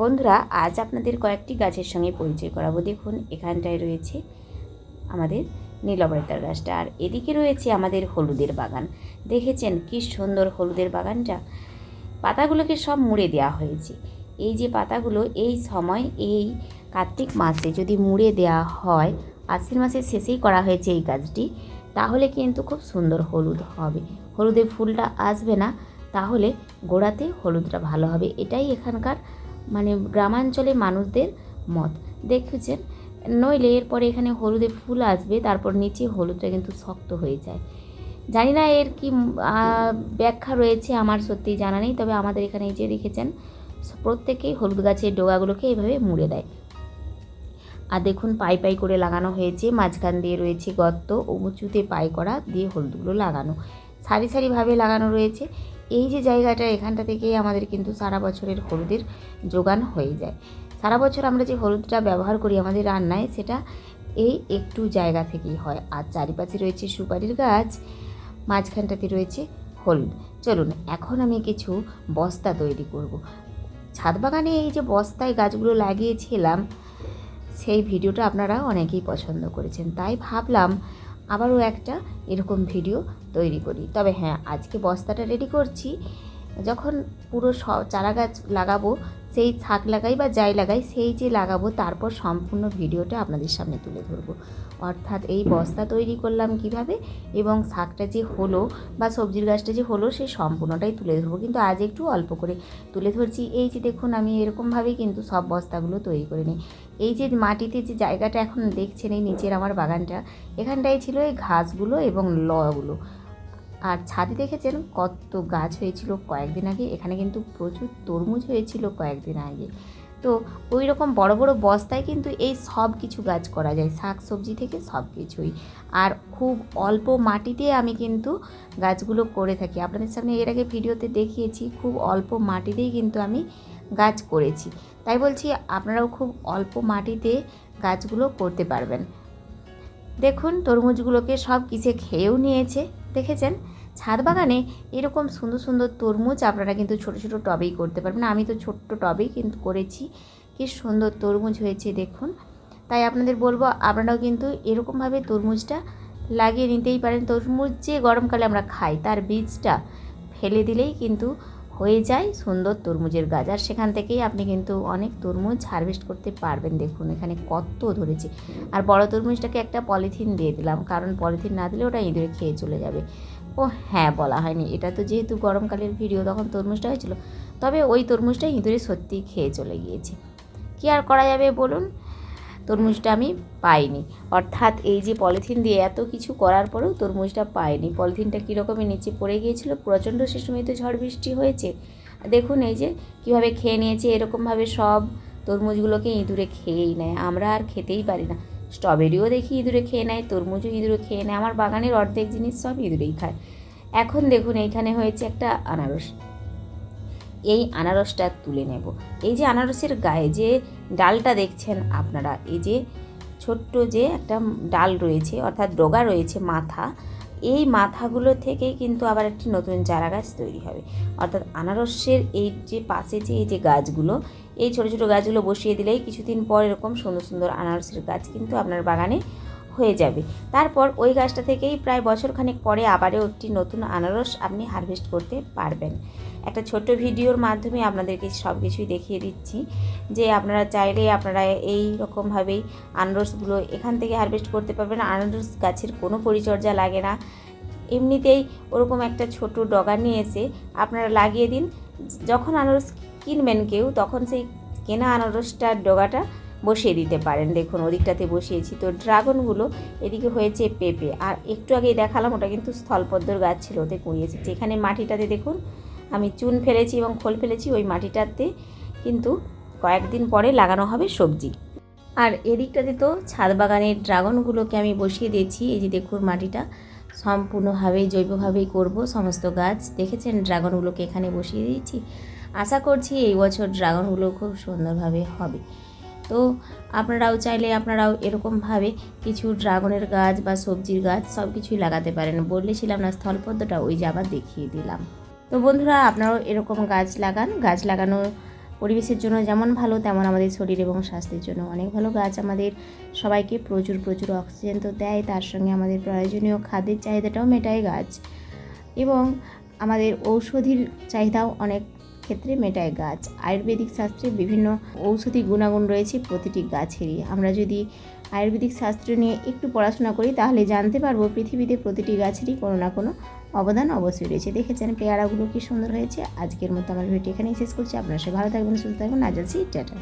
বন্ধুরা, আজ আপনাদের কয়েকটি গাছের সঙ্গে পরিচয় করাবো। দেখুন, এখানটায় রয়েছে আমাদের নীলবরিতার গাছটা আর এদিকে রয়েছে আমাদের হলুদের বাগান। দেখেছেন কি সুন্দর হলুদের বাগানটা? পাতাগুলোকে সব মুড়ে দেওয়া হয়েছে। এই যে পাতাগুলো, এই সময়, এই কার্তিক মাসে যদি মুড়ে দেওয়া হয়, আশ্বিন মাসের শেষেই করা হয়েছে এই গাছটি, তাহলে কিন্তু খুব সুন্দর হলুদ হবে। হলুদের ফুলটা আসবে না, তাহলে গোড়াতে হলুদটা ভালো হবে। এটাই এখানকার মানে গ্রামাঞ্চলে মানুষদের মত। দেখেছেন? নইলে এরপরে এখানে হলুদে ফুল আসবে, তারপর নিচে হলুদটা কিন্তু শক্ত হয়ে যায়। জানি না এর কি ব্যাখ্যা রয়েছে আমার সত্যি জানা নেই, তবে আমাদের এখানে যে দেখেছেন, প্রত্যেকেই হলুদ গাছের ডোগাগুলোকে এভাবে মুড়ে দেয়। আর দেখুন, পাই পাই করে লাগানো হয়েছে, মাঝখান দিয়ে রয়েছে গর্ত, ও উঁচুতে পাই করা দিয়ে হলুদগুলো লাগানো। সারি সারিভাবে লাগানো রয়েছে। এই যে জায়গাটা, এখানটা থেকেই আমাদের কিন্তু সারা বছরের হলুদের যোগান হয়ে যায়। সারা বছর আমরা যে হলুদটা ব্যবহার করি আমাদের রান্নায়, সেটা এই একটু জায়গা থেকেই হয়। আর চারিপাশে রয়েছে সুপারির গাছ, মাঝখানটাতে রয়েছে হলুদ। চলুন, এখন আমি কিছু বস্তা তৈরি করব। ছাদ বাগানে এই যে বস্তায় গাছগুলো লাগিয়েছিলাম, সেই ভিডিওটা আপনারা অনেকেই পছন্দ করেছেন। তাই ভাবলাম আবারও একটা এরকম ভিডিও তৈরি করি। তবে হ্যাঁ আজকে বস্তাটা রেডি করছি। যখন পুরো স- চারা গাছ লাগাবো সেই ছাক লাগাই বা যাই লাগাই, সেই যে লাগাবো, তারপর সম্পূর্ণ ভিডিওটা আপনাদের সামনে তুলে ধরবো। অর্থাৎ এই বস্তা তৈরি করলাম কীভাবে? এবং শাকটা যে হলো বা সবজির গাছটা যে হলো সেই সম্পূর্ণটাই তুলে ধরবো। কিন্তু আজ একটু অল্প করে তুলে ধরছি। এই যে দেখুন, আমি এরকমভাবেই কিন্তু সব বস্তাগুলো তৈরি করে নিই। এই যে মাটিতে যে জায়গাটা এখন দেখছেন, এই নিচের আমার বাগানটা, এখানটায় ছিল এই ঘাসগুলো এবং লগুলো। আর ছাদে দেখেছেন কত গাছ হয়েছিল কয়েকদিন আগে? এখানে কিন্তু প্রচুর তরমুজ হয়েছিল কয়েকদিন আগে। তো ওই রকম বড় বড় বস্তায় কিন্তু এই সব কিছু গাছ করা যায়, শাক সবজি থেকে সব কিছুই। আর খুব অল্প মাটিতে আমি কিন্তু গাছগুলো করে থাকি। আপনাদের সামনে এর আগে ভিডিওতে দেখিয়েছি, খুব অল্প মাটিতেই কিন্তু আমি গাছ করেছি। তাই বলছি, আপনারাও খুব অল্প মাটিতে গাছগুলো করতে পারবেন। দেখুন, তরমুজগুলোকে সব কিসে খেয়েও নিয়েছে। দেখেছেন? ছাদ বাগানে এরকম সুন্দর সুন্দর তরমুজ আপনারা কিন্তু ছোট ছোট টবেই করতে পারবেন। আমি তো ছোট্ট টবেই কিন্তু করেছি। কি সুন্দর তরমুজ হয়েছে দেখুন। তাই আপনাদের বলব, আপনারাও কিন্তু এরকমভাবে তরমুজটা লাগিয়ে নিতেই পারেন। তরমুজ যে গরমকালে আমরা খাই, তার বীজটা ফেলে দিলেই কিন্তু হয়ে যায় সুন্দর তরমুজের গাছ। আর সেখান থেকেই আপনি কিন্তু অনেক তরমুজ হারভেস্ট করতে পারবেন। দেখুন, এখানে কত ধরেছে। আর বড় তরমুজটাকে একটা পলিথিন দিয়ে দিলাম। কারণ পলিথিন না দিলে ওটা ইঁদুরে খেয়ে চলে যাবে। ও হ্যাঁ বলা হয়নি। এটা তো যেহেতু গরমকালের ভিডিও তখন তরমুজটা হয়েছিল। তবে ওই তরমুজটা ইঁদুরে সত্যিই খেয়ে চলে গিয়েছে। কী আর করা যাবে বলুন? তরমুজটা আমি পাইনি। অর্থাৎ এই যে পলিথিন দিয়ে এত কিছু করার পরেও তরমুজটা পাইনি। পলিথিনটা কীরকমের নিচে পড়ে গিয়েছিল? প্রচণ্ড সে সময় তো ঝড় বৃষ্টি হয়েছে। দেখুন এই যে কীভাবে খেয়ে নিয়েছে, এরকমভাবে সব তরমুজগুলোকে ইঁদুরে খেয়েই নেয়। আমরা আর খেতেই পারি না। স্ট্রবেরিও দেখি ইঁদুরে খেয়ে নেয়, তরমুজও ইঁদুরে খেয়ে নেয়, আমার বাগানের অর্ধেক জিনিস সব ইঁদুরেই খায়। এখন দেখুন এইখানে হয়েছে একটা আনারস। এই আনারসটা তুলে নেব। এই যে আনারসের গায়ে যে ডালটা দেখছেন আপনারা, এই যে ছোট্ট যে একটা ডাল রয়েছে, অর্থাৎ ডগা রয়েছে মাথা, এই মাথাগুলো থেকেই কিন্তু আবার একটি নতুন চারা গাছ তৈরি হবে। অর্থাৎ আনারসের এই যে পাশে যে এই যে গাছগুলো এই ছোটো ছোটো গাছগুলো বসিয়ে দিলেই কিছুদিন পর এরকম সুন্দর সুন্দর আনারসের গাছ কিন্তু আপনার বাগানে হয়ে যাবে। তারপর ওই গাছটা থেকেই প্রায় বছরখানেক পরে আবারও একটি নতুন আনারস আপনি হারভেস্ট করতে পারবেন। একটা ছোট্ট ভিডিওর মাধ্যমে আপনাদেরকে সব কিছুই দেখিয়ে দিচ্ছি যে আপনারা চাইলে আপনারা এই রকমভাবেই আনারসগুলো এখান থেকে হারভেস্ট করতে পারবেন। আনারস গাছের কোনো পরিচর্যা লাগে না। এমনিতেই ওরকম একটা ছোট ডগা নিয়ে এসে আপনারা লাগিয়ে দিন। যখন আনারস কিনবেন কেউ, তখন সেই কেনা আনারসটার ডগাটা বসিয়ে দিতে পারেন। দেখুন, ওদিকটাতে বসিয়েছি। তো ড্রাগনগুলো এদিকে হয়েছে পেঁপে। আর একটু আগেই দেখালাম, ওটা কিন্তু স্থলপদ্মর গাছ ছিল, ওতে কুড়িয়ে এখানে মাটিটাতে দেখুন, আমি চুন ফেলেছি এবং খোল ফেলেছি, ওই মাটিটাতে কিন্তু কয়েকদিন পরে লাগানো হবে সবজি। আর এদিকটাতে তো ছাদ বাগানের ড্রাগনগুলোকে আমি বসিয়ে দিয়েছি। এই যে দেখুন, মাটিটা সম্পূর্ণভাবেই জৈবভাবেই করব সমস্ত গাছ। দেখেছেন, ড্রাগনগুলোকে এখানে বসিয়ে দিয়েছি। আশা করছি এই বছর ড্রাগনগুলো খুব সুন্দরভাবে হবে। তো আপনারাও চাইলে আপনারাও এরকমভাবে কিছু ড্রাগনের গাছ বা সবজির গাছ সব কিছুই লাগাতে পারেন। বলেছিলাম না, স্থলপদ্মটা ওই যে আবার দেখিয়ে দিলাম। তো বন্ধুরা, আপনারাও এরকম গাছ লাগান। গাছ লাগানো পরিবেশের জন্য যেমন ভালো, তেমন আমাদের শরীর এবং স্বাস্থ্যের জন্য অনেক ভালো গাছ আমাদের সবাইকে প্রচুর প্রচুর অক্সিজেন তো দেয়। তার সঙ্গে আমাদের প্রয়োজনীয় খাদ্যের চাহিদাটাও মেটায় গাছ। এবং আমাদের ঔষধির চাহিদাও অনেক ক্ষেত্রে মেটায় গাছ। আয়ুর্বেদিক শাস্ত্রে বিভিন্ন ঔষধি গুণাগুণ রয়েছে প্রতিটি গাছেরই। আমরা যদি আয়ুর্বেদিক শাস্ত্র নিয়ে একটু পড়াশোনা করি, তাহলে জানতে পারব পৃথিবীতে প্রতিটি গাছেরই কোনো না কোনো অবদান অবশ্যই রয়েছে। দেখেছেন পেয়ারাগুলো কি সুন্দর হয়েছে? আজকের মতো আমার ভিডিও এখানেই শেষ করছি। আপনার সাথে ভালো থাকবেন, সুস্থ থাকবেন। আজ আছি টাটা।